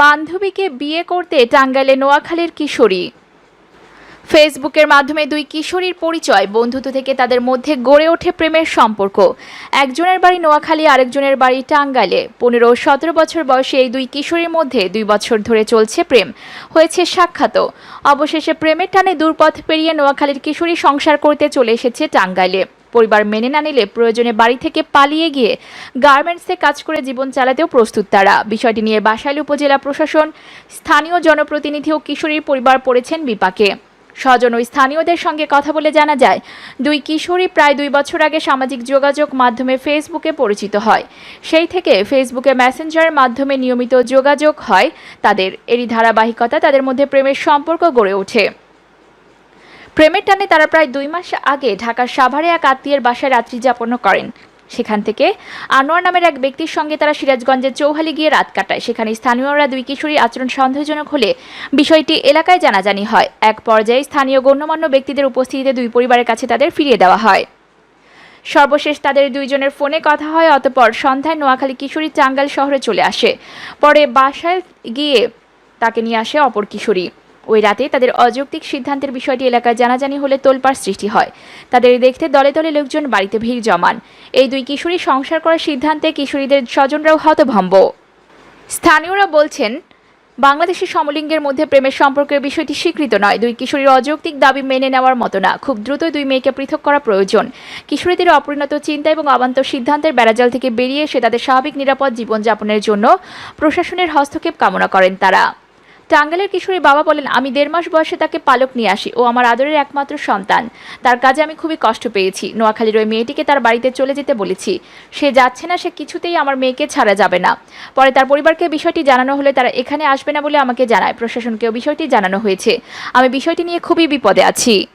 বান্ধবীকে বিয়ে করতে টাঙ্গাইলে নোয়াখালীর কিশোরী। ফেসবুকের মাধ্যমে দুই কিশোরীর পরিচয়, বন্ধুত্ব থেকে তাদের মধ্যে গড়ে ওঠে প্রেমের সম্পর্ক। একজনের বাড়ি নোয়াখালী, আরেকজনের বাড়ি টাঙ্গাইলে। পনেরো সতেরো বছর বয়সে এই দুই কিশোরীর মধ্যে দুই বছর ধরে চলছে প্রেম। হয়েছে সাক্ষাৎও। অবশেষে প্রেমের টানে দূরপথ পেরিয়ে নোয়াখালীর কিশোরী সংসার করতে চলে এসেছে টাঙ্গাইলে। পরিবার মেনে না নিলে প্রয়োজনে বাড়ি থেকে পালিয়ে গিয়ে গার্মেন্টসে কাজ করে জীবন চালাতেও প্রস্তুত তারা। বিষয়টি নিয়ে বাসাইল উপজেলা প্রশাসন, স্থানীয় জনপ্রতিনিধি ও কিশোরীর পরিবার পড়েছেন বিপাকে। স্বজন ও স্থানীয়দের সঙ্গে কথা বলে জানা যায়, দুই কিশোরী প্রায় দুই বছর আগে সামাজিক যোগাযোগ মাধ্যমে ফেসবুকে পরিচিত হয়। সেই থেকে ফেসবুকে মেসেঞ্জারের মাধ্যমে নিয়মিত যোগাযোগ হয় তাদের। এরই ধারাবাহিকতা তাদের মধ্যে প্রেমের সম্পর্ক গড়ে ওঠে। প্রেমের টানে তারা প্রায় দুই মাস আগে ঢাকার সাভারে এক আত্মীয়ের বাসায় রাত্রি যাপন করেন। সেখান থেকে আনোয়ার নামের এক ব্যক্তির সঙ্গে তারা সিরাজগঞ্জের চৌহালি গিয়ে রাত কাটায়। সেখানে স্থানীয়রা দুই কিশোরী আচরণ সন্দেহজনক হলে বিষয়টি এলাকায় জানাজানি হয়। এক পর্যায়ে স্থানীয় গণ্যমান্য ব্যক্তিদের উপস্থিতিতে দুই পরিবারের কাছে তাদের ফিরিয়ে দেওয়া হয়। সর্বশেষ তাদের দুইজনের ফোনে কথা হয়, অতপর সন্ধ্যায় নোয়াখালী কিশোরী চাঙ্গাল শহরে চলে আসে। পরে বাসায় গিয়ে তাকে নিয়ে আসে অপর কিশোরী। ওই রাতে তাদের অযৌক্তিক সিদ্ধান্তের বিষয়টি এলাকায় জানাজানি হলে তোলপাড় সৃষ্টি হয়। তাদের দেখতে দলে দলে লোকজন বাড়িতে ভিড় জমান। এই দুই কিশোরী সংসার করার সিদ্ধান্তে কিশোরীদের স্বজনরাও হতভম্ব। স্থানীয়রা বলছেন, বাংলাদেশের সমলিঙ্গের মধ্যে প্রেমের সম্পর্কের বিষয়টি স্বীকৃত নয়। দুই কিশোরীর অযৌক্তিক দাবি মেনে নেওয়ার মতো না। খুব দ্রুত দুই মেয়েকে পৃথক করা প্রয়োজন। কিশোরীদের অপরিণত চিন্তা এবং অবান্তর সিদ্ধান্তের বেড়াজাল থেকে বেরিয়ে এসে তাদের স্বাভাবিক নিরাপদ জীবনযাপনের জন্য প্রশাসনের হস্তক্ষেপ কামনা করেন তারা। টাঙ্গাইলের কিশোরী বাবা বলেন, আমি দেড় মাস বয়সে তাকে পালক নিয়ে আসি। ও আমার আদরের একমাত্র সন্তান। তার কাজে আমি খুবই কষ্ট পেয়েছি। নোয়াখালীর ওই মেয়েটিকে তার বাড়িতে চলে যেতে বলেছি। সে যাচ্ছে না, সে কিছুতেই আমার মেয়েকে ছাড়া যাবে না। পরে তার পরিবারকে বিষয়টি জানানো হলে তারা এখানে আসবে না বলে আমাকে জানায়। প্রশাসনকেও বিষয়টি জানানো হয়েছে। আমি বিষয়টি নিয়ে খুবই বিপদে আছি।